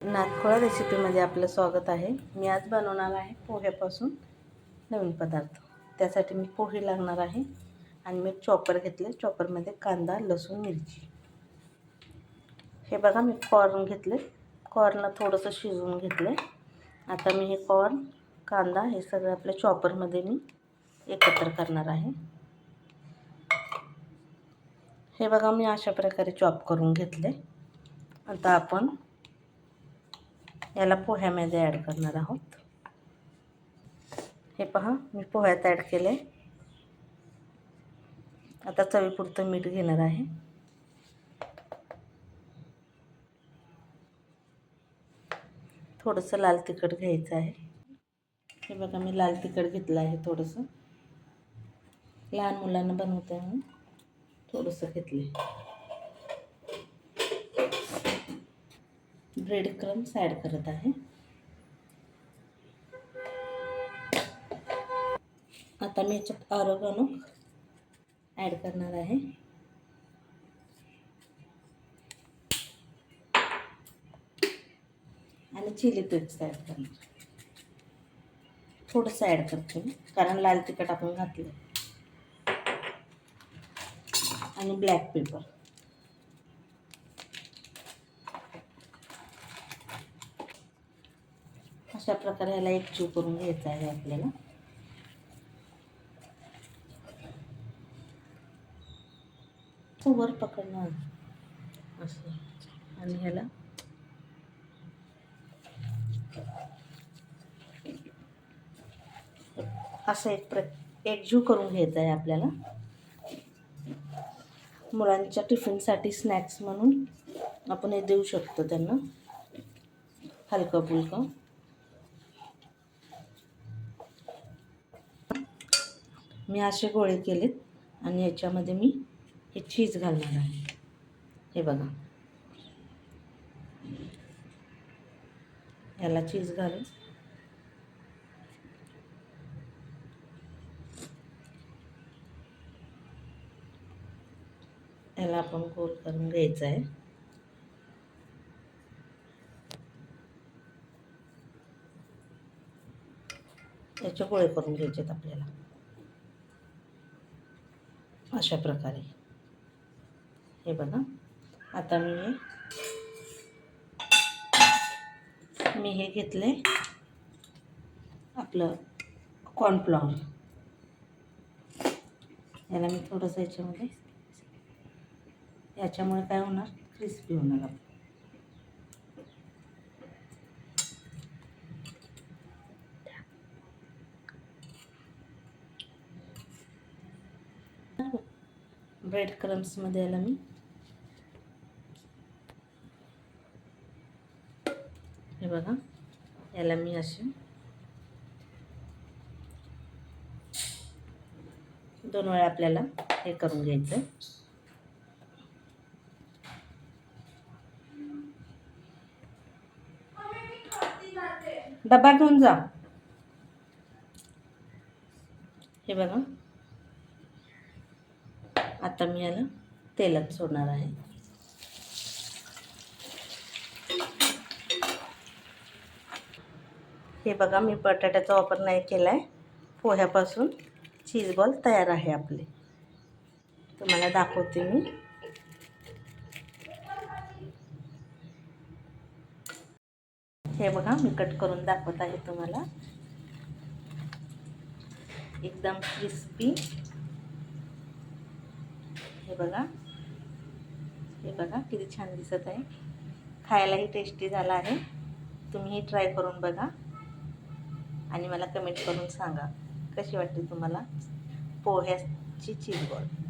नातखोळा रेसिपीमध्ये आपलं स्वागत आहे. मी आज बनवणार आहे पोह्यापासून नवीन पदार्थ. त्यासाठी मी पोहे लागणार आहे आणि मी चॉपर घेतले. चॉपरमध्ये कांदा लसूण मिरची. हे बघा मी कॉर्न घेतले. कॉर्न थोडंसं शिजवून घेतले आता मी हे कॉर्न कांदा हे सगळं आपल्या चॉपरमध्ये मी एकत्र करणार आहे. हे बघा मी अशा प्रकारे चॉप करून घेतले. आता आपण याला पोह्यामध्ये ॲड करणार आहोत. हे पहा मी पोह्यात ॲड केले आता चवीपुरतं मीठ घेणार आहे. थोडंसं लाल तिखट घ्यायचं आहे. हे बघा मी लाल तिखट घेतलं आहे थोडंसं. लहान मुलांना बनवते म्हणून थोडंसं घेतलं आहे ब्रेड क्रम्स ॲड करत आहे. आता मी याच्यात ऑरोगॅनो ॲड करणार आहे. आणि चिली फ्लेक्स ॲड करणार. थोडंसं ॲड करते मी कारण लाल तिखट आपण घातलं आणि ब्लॅक पेपर. अशा प्रकारे ह्याला एक चू करून घ्यायचा आहे आपल्याला. वर पकडणार असं. आणि ह्याला असं एक प्र एक झू करून घ्यायचं आहे आपल्याला. मुलांच्या टिफिनसाठी स्नॅक्स म्हणून आपण हे देऊ शकतो त्यांना. हलकं फुलकं. मी असे गोळे केलेत आणि याच्यामध्ये मी हे चीज घालणार आहे. हे बघा. याला चीज घालून. याला आपण गोल करून घ्यायचं आहे. याचे गोळे करून घ्यायचे आहेत आपल्याला. अशा प्रकारे. हे बघा. आता मी हे मी हे घेतले. आपलं कॉर्नफ्लॉवर याला मी थोडंसं याच्यामध्ये याच्यामुळे काय होणार? क्रिस्पी होणार आपलं. ब्रेड क्रम्समध्ये याला मी. हे बघा याला मी असे दोन वेळा आपल्याला हे करून घ्यायचं डबा घेऊन जा. हे बघा. आता मी याला तेलात सोडणार आहे. हे बघा मी बटाट्याचा वापर नाही केला आहे पोह्यापासून चीज बॉल तयार आहे आपले. तुम्हाला दाखवते मी. हे बघा मी कट करून दाखवत आहे तुम्हाला. एकदम क्रिस्पी हे बघा. हे बघा किती छान दिसत आहे. खायलाही टेस्टी झाला आहे. तुम्हीही ट्राय करून बघा. आणि मला कमेंट करून सांगा. कशी वाटते तुम्हाला पोह्याची चीज बॉल